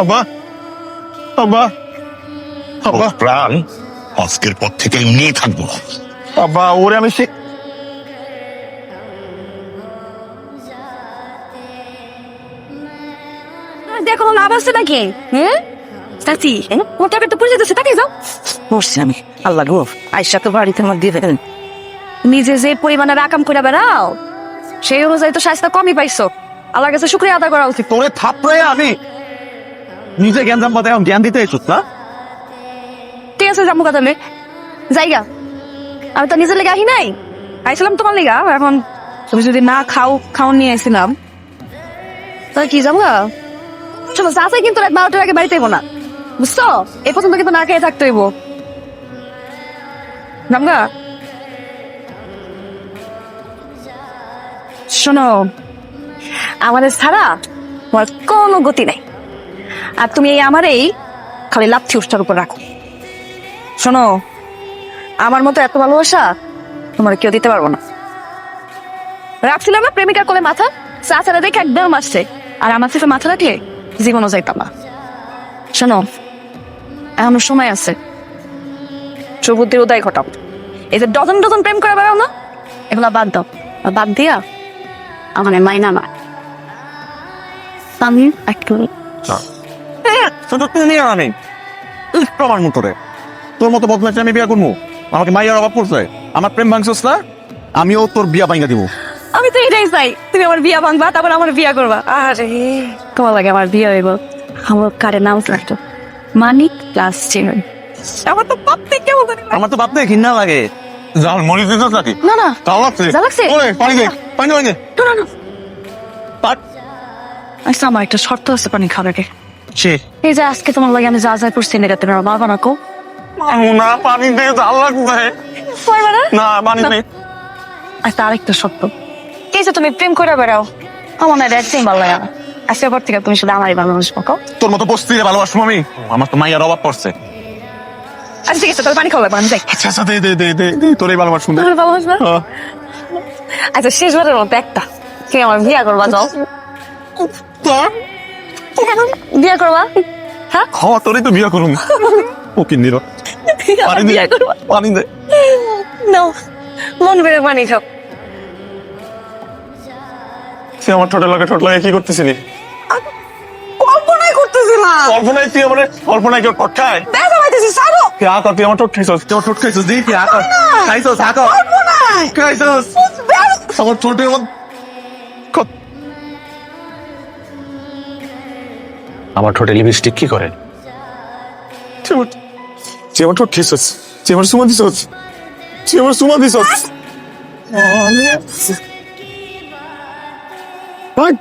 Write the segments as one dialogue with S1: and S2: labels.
S1: আব্বা আব্বা আব্বা।
S2: প্রাণ আজকের পর থেকে এমনিই থাকব।
S1: আব্বা ওরে আমি সে
S3: দেখো লাভ আছে নাকি? হ্যাঁ চাচি তোমার টাকা তো পড়ে যেতেছে তাকে যাও।
S4: মরছি আমি। আল্লাহ গো আইসা তো বাড়িতে আমার দিয়ে ফেলেন
S3: নিজে যে পরিমাণে রাকাম করে বেড়াও সেই অনুযায়ী তো স্বাস্থ্য কমই পাইছো। আল্লাহর কাছে শুক্রিয়া আদায় করা উচিত।
S1: তোরে থাপড়ে আমি নিজে জ্ঞান জাম্পাতে এখন জ্ঞান দিতে এসুস না?
S3: ঠিক আছে যাব কথা জায়গা আমি তো নিজের লেগে আহি নাই। আইছিলাম তোমার লেগা এখন তুমি যদি না খাও খাও নিয়ে আইছিলাম। তাহলে কি যাব চলো চাষাই কিন্তু রাত বারোটার আগে বাড়িতে না। বুঝছ? এই পর্যন্ত কিন্তু না খেয়ে থাকতে হইব। জামগা শোনো, আমাদের ছাড়া তোমার কোনো গতি নাই। আর তুমি এই আমার এই খালি লাথি উষ্ঠার উপর রাখো। শোনো, আমার মতো এত ভালোবাসা তোমার কেউ দিতে পারব না। রাখছিলাম না প্রেমিকার কোলে মাথা, চাচারা দেখে একদম আসছে আর আমার থেকে মাথা রাখলে জীবনও যাইতাম না। শোনো, এখনও সময় আছে। সুবুদ্ধির উদয় ঘটাও। এই যে ডজন ডজন প্রেম করে বেড়াও না, এগুলা বাদ দাও। বাদ দিয়া আমার মাইনা না আমি একটু
S1: শুধু তুমি আমি প্রমাণ মতো রে। তোর মতো বদমাইছে আমি বিয়া করব। আমাকে মাইয়ার অভাব পড়ছে। আমার প্রেম ভাঙছিস না? আমিও তোর বিয়া ভাঙা দিব।
S3: আমি তো এটাই চাই তুমি আমার বিয়া ভাঙবা তারপর আমার বিয়া করবা। আরে তোমার লাগে আমার বিয়ে হইব। আমার কারে নাম রাখতো মানিক প্লাস চিরন। আমার তো ভাবতে কেমন জানি লাগে।
S1: আমার তো ভাবতে ঘৃণা লাগে। জাল মরি নাকি?
S3: না না।
S1: তাও লাগছে।
S3: যা লাগছে?
S1: ওই পানি দে পানি দে।
S3: না না।
S1: পাট।
S3: আচ্ছা আমার একটা শর্ত আছে পানি খাওয়ার আগে।
S1: সে
S3: এই যে আজকে তোমার লাগে আমি যা যা করছি এটা তুমি আমার বাবা না
S1: পানি দে জাল লাগছে
S3: পারবা না
S1: পানি দে।
S3: আচ্ছা আরেকটা শর্ত এই যে তুমি প্রেম করে বেড়াও আমার না একদিন ভালো লাগে না। আজকে পর থেকে তুমি শুধু আমারই ভালোবাসবো কো
S1: তোর মতো বস্তি ভালোবাসবো আমি? আমার তো মাইয়ার অভাব পড়ছে।
S3: আচ্ছা ঠিক আছে তাহলে পানি খাওয়া আমি যাই।
S1: আচ্ছা আচ্ছা দে দে দে দে দে তোরই ভালোবাসবো। দে
S3: তোমার ভালোবাসবা?
S1: হ্যাঁ।
S3: আচ্ছা শেষবারের মতো একটা। কে আমার বিয়া করবা যাও। বিয়া করবা? হ্যাঁ?
S1: হ্যাঁ তোরই তো বিয়া করুম। ও কিন্দির পানি দে পানি দে।
S3: নাও মন বেড়ে পানি খাও।
S1: সে আমার ঠোঁটে লাগে ঠোঁট লাগে কি করতেছিলি?
S3: কল্পনাই করতেছিলাম।
S1: কল্পনায় তুই আমার কল্পনায় কেউ ঠোঁট খায়?
S3: ব্যথা পাইতেছি সারো
S1: কে আকা তুই আমার ঠোঁট খাইছস? তুই আমার ঠোঁট খাইছস? দি কি আকা খাইছস আকা।
S3: কল্পনাই
S1: খাইছস। আমার ঠোঁটে আমার
S2: ঠোঁটে লিপস্টিক কি করে
S1: তুই আমার- তুই আমার ঠোঁট খাইছস তুই আমার সুমা দিছস তুই আমার সুমা দিছস ভাই,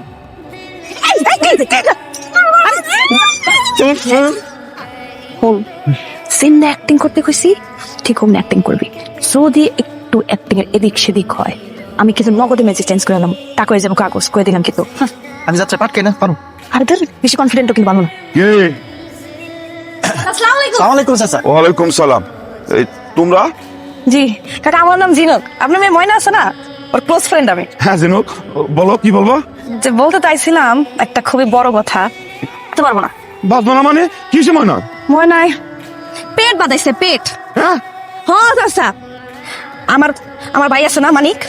S3: সিনটা অ্যাক্টিং করতে কইছি ঠিক অমনি অ্যাক্টিং করবি। যদি একটু অ্যাক্টিং এর এদিক সেদিক হয়। আমি কিন্তু নগদে মেসেজ চেঞ্জ করে নিলাম। টাকা হয়ে যাব কাগজ করে দিলাম কিন্তু। হাহ,
S1: আমি যাচ্ছে পাট কেনা পারো।
S3: আর ধর বেশি কনফিডেন্ট কিন্তু ভালো না।
S5: কে?
S3: আসসালামু আলাইকুম।
S1: সালাম আলাইকুম চাচা।
S5: ওয়ালাইকুম সালাম। এই তোমরা?
S3: জি কাকা আমার নাম জিনক। আপনার মেয়ে ময়না আছে না? ওর ক্লোজ ফ্রেন্ড আমি।
S5: হ্যাঁ জিনুক। বলো কি বলবা?
S3: যে বলতে চাইছিলাম একটা খুবই বড় কথা। বলতে পারব না।
S5: বাঁচবো না মানে? কি সময় না
S3: ময়নায়। পেট বাদাইছে পেট।
S5: হ্যাঁ?
S3: হ্যাঁ চাচা। আমার আমার ভাই আছে না মানিক?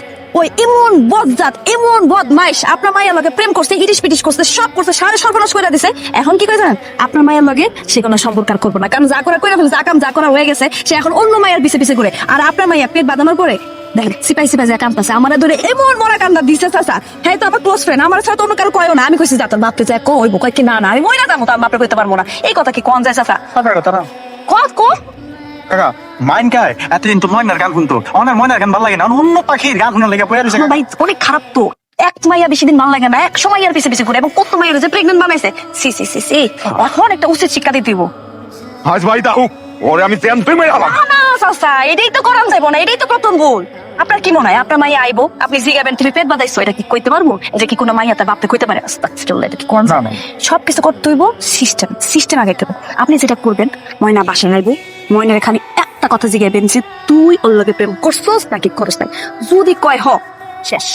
S3: ওই এমন বদজাত এমন বদমাইশ। আপনার মায়ের লগে প্রেম করছে ইটিস পিটিস করছে সব করছে সারে সর্বনাশ করে দিছে। এখন কি করে জানেন? আপনার মায়ের লগে সে কোনো সম্পর্ক আর করব না। কারণ যা করা করে যা কাম যা করা হয়ে গেছে সে এখন অন্য মায়ের পিছে পিছে করে আর আপনার মাইয়া পেট বাঁধানোর পরে দেখেন সিপাই সিপাই যা কামতাছে আমার ধরে এমন মরা কান্দা দিছে চাচা। হ্যাঁ তো আমার ক্লোজ ফ্রেন্ড আমার সাথে অন্য কারও কয়ও না। আমি কইছি যা তোর বাপকে যা কইব কয় কি না না আমি মইরা যাব তার বাপরে কইতে পারব না। এই কথা কি কোন যায় চাচা? কত কো?
S1: কাকা মাইন কায় এতদিন তো ময়নার গান শুনতো। আমার ময়নার গান ভালো লাগে না অন্য পাখির গান শোনার লেগে পড়ে রয়েছে
S3: ভাই অনেক খারাপ তো। এক মাইয়া বেশি দিন ভালো লাগে না এক সময় আর পিছে পিছে ঘুরে এবং কত মাইয়া যে প্রেগনেন্ট বানাইছে। সি সি সি সি এখন একটা উচিত শিক্ষা দিতে দিব
S5: হাস ভাই দাও। ওরে আমি তুই মেরে আলাম
S3: না সাসা এটাই তো করান যাব না এটাই তো প্রথম ভুল। আপনার কি মনে হয় আপনার মাইয়া আইবো? আপনি জিগাবেন তুমি পেট বাদাইছো এটা কি কইতে পারব? এটা কি কোনো মাইয়া তার বাপকে কইতে পারে? আস্তাগফিরুল্লাহ, এটা কি কোন। সব কিছু করতে হইব সিস্টেম সিস্টেম আগে করব আপনি যেটা করবেন ময়না বাসায় আইবো ময়নার খালি একটা কথা জিগাবেন যে তুই ওর লগে প্রেম করছস নাকি করস নাই? যদি কয় হ শেষ।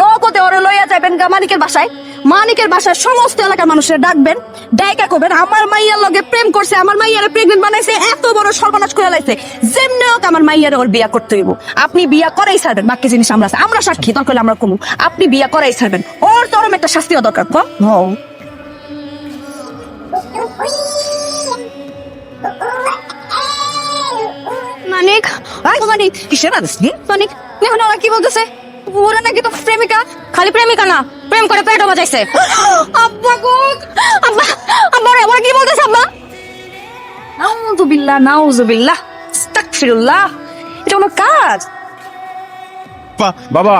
S3: নগদে ওরে লইয়া যাবেন গা মানিকের বাসায়। মানিকের বাসায় সমস্ত এলাকার মানুষের ডাকবেন। ডাইকা করবেন আমার মাইয়ার লগে প্রেম করছে আমার মাইয়ারে প্রেগনেন্ট বানাইছে এত বড় সর্বনাশ করে লাইছে। যেমনি হোক আমার মাইয়ারে ওর বিয়া করতে হইব। আপনি বিয়া করাই ছাড়বেন বাকি জিনিস আমরা আছি। আমরা সাক্ষী দরকার হলে আমরা কমু। আপনি বিয়া করাই ছাড়বেন। ওর চরম একটা শাস্তিও দরকার কম মানিক? ও মানিক
S4: কিসের আদেশ?
S3: মানিক এখন ওরা কি বলতেছে? ওরা নাকি তো প্রেমিকা খালি প্রেমিকা না প্রেম করে পেটও বাজাইছে আব্বা গো! আব্বা আব্বা ওরা কি বলতেছে আব্বা? নাউজুবিল্লাহ নাউজুবিল্লাহ আস্তাগফিরুল্লাহ এটা কোনো কাজ।
S5: বাবা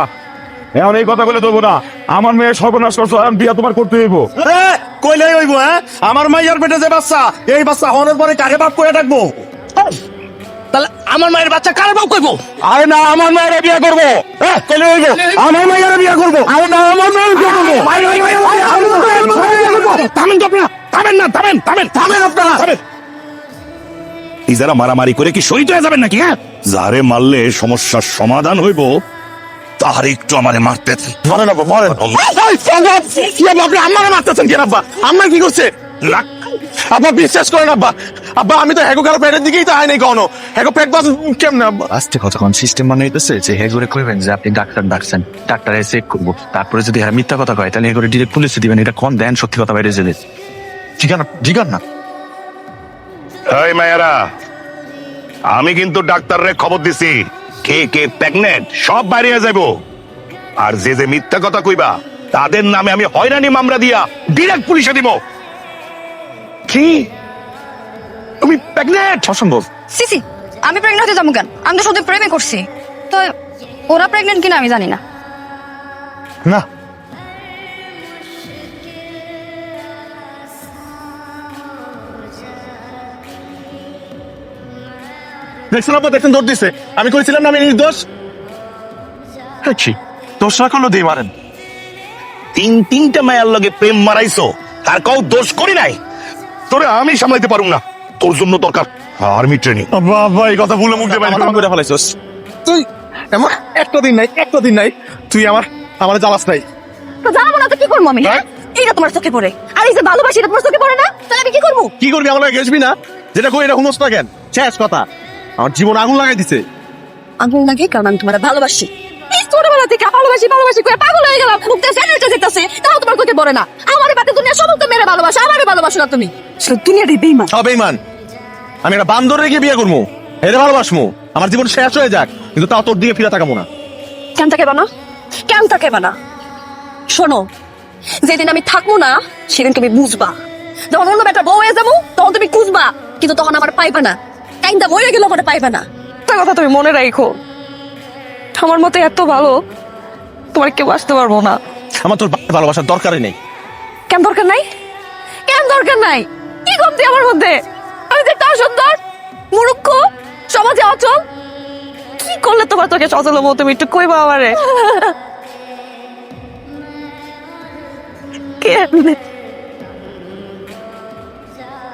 S5: এখন এই কথা বলে দেবো না। আমার মেয়ে সর্বনাশ করছ এখন বিয়া তোমার করতে হইব।
S1: কইলে হইব হ্যাঁ? আমার মাইয়ার পেটে যে বাচ্চা এই বাচ্চা হনের পরে কাকে বাপ করে ডাকবো?
S2: তাহলে আমার মায়ের বাচ্চা কার বাপ কইবো
S5: আরে না আমার মেয়ের বিয়া করব হ্যাঁ, কইলে হইব আমার মেয়ের বিয়া করব আরে না আমার মেয়ের বিয়া করব
S2: থামেন তো আপনারা থামেন না থামেন থামেন থামেন আপনারা থামেন এই যারা মারামারি করে কি শহীদ হয়ে যাবেন নাকি হ্যাঁ যারে মারলে সমস্যার সমাধান হইব তার একটু আমারে মারতে
S1: মরেন আব্বা মরেন
S2: আপনি আমারে মারতেছেন কেন আব্বা আমার কি করছে
S1: আব্বা বিশ্বাস করেন আব্বা আব্বা আমি তো হ্যাগো কারও পেটের দিকেই তো আইনি কখনো। হ্যাগো পেট বাস কেমনে আব্বা?
S6: আস্তে কতক্ষণ সিস্টেম বানাইতেছে যে হে করে কইবেন যে আপনি ডাক্তার ডাকছেন ডাক্তার এসে চেক করব। তারপরে যদি হ্যাঁ মিথ্যা কথা কয় তাহলে হে করে ডিরেক্ট পুলিশে দিবেন এটা কোন দেন সত্যি কথা বাইরে যেতে।
S1: জিগান জিগান না।
S2: এই মায়েরা আমি কিন্তু ডাক্তাররে খবর দিছি কে কে প্রেগনেন্ট সব বাইরে যাব আর যে যে মিথ্যা কথা কইবা তাদের নামে আমি হয়রানি মামলা দিয়া ডিরেক্ট পুলিশে দিব। কি? তুমি প্রেগনেন্ট
S1: অসম্ভব।
S3: সিসি আমি প্রেগনেন্ট হতে যাব কেন? আমি তো শুধু প্রেমে করছি। তো ওরা প্রেগনেন্ট কিনা আমি জানি না।
S1: না। দেখছেন আব্বা দেখছেন দৌড় দিছে। আমি করেছিলাম না আমি নির্দোষ?
S6: কি দোষরা করল দিয়ে মারেন।
S2: তিন তিনটা মায়ের লগে প্রেম মারাইছো তার কাউ দোষ করি নাই। তোরে আমি সামলাইতে পারুম না। তোর জন্য দরকার। Army training.
S1: আব্বা এই কথা ভুলে মুখ দিয়ে বাইরে করে। ফেলাইছস। তুই এমন একটা দিন নাই একটা দিন নাই তুই আমার আমার জ্বালাস নাই।
S3: তো জানাব না তো কি করব আমি হ্যাঁ? এইটা তোমার চোখে পড়ে। আর এই যে ভালোবাসি এটা তোমার চোখে পড়ে না? তাহলে আমি কি করব?
S1: কি করবি? আমার লাগে গেছবি না? যেটা কই এটা হুনস না কেন? শেষ কথা। আমার জীবন আগুন লাগাই দিছে।
S3: আগুন লাগে কারণ আমি তোমার ভালোবাসি। এই ছোটবেলা থেকে ভালোবাসি ভালোবাসি করে পাগল হয়ে গেলাম মুখ দিয়ে ফেলে যেতেছে তাও তোমার চোখে পড়ে না। আমার বাতে দুনিয়া সমস্ত মেরে ভালোবাসা আমারে ভালোবাসো না তুমি। দুনিয়ারই বেইমান
S1: সব বেইমান। আমি একটা বান্দর রেখে বিয়ে করব এরে ভালোবাসমু। আমার জীবন শেষ হয়ে যাক কিন্তু তাও তোর দিকে ফিরে তাকাবো না।
S3: কেন থাকে বানা? কেন তাকে বানা? শোনো যেদিন আমি থাকব না সেদিন তুমি বুঝবা। যখন অন্য বেটা বউ হয়ে যাব তখন তুমি খুঁজবা কিন্তু তখন আমার পাইবে না। টাইমটা মরে গেল আমার পাইবে না।
S7: তার কথা তুমি মনে রাখো আমার মতো এত ভালো তোমার কেউ আসতে পারব না।
S1: আমার তোর ভালোবাসার দরকারই নেই।
S7: কেন দরকার নাই? কেন দরকার নাই? কি কমতি আমার মধ্যে? আমি দেখতে সুন্দর মুরুক্ষ সমাজে অচল। কি করলে তোমার তোকে সচল হব তুমি? একটু কইবা আমারে। কেন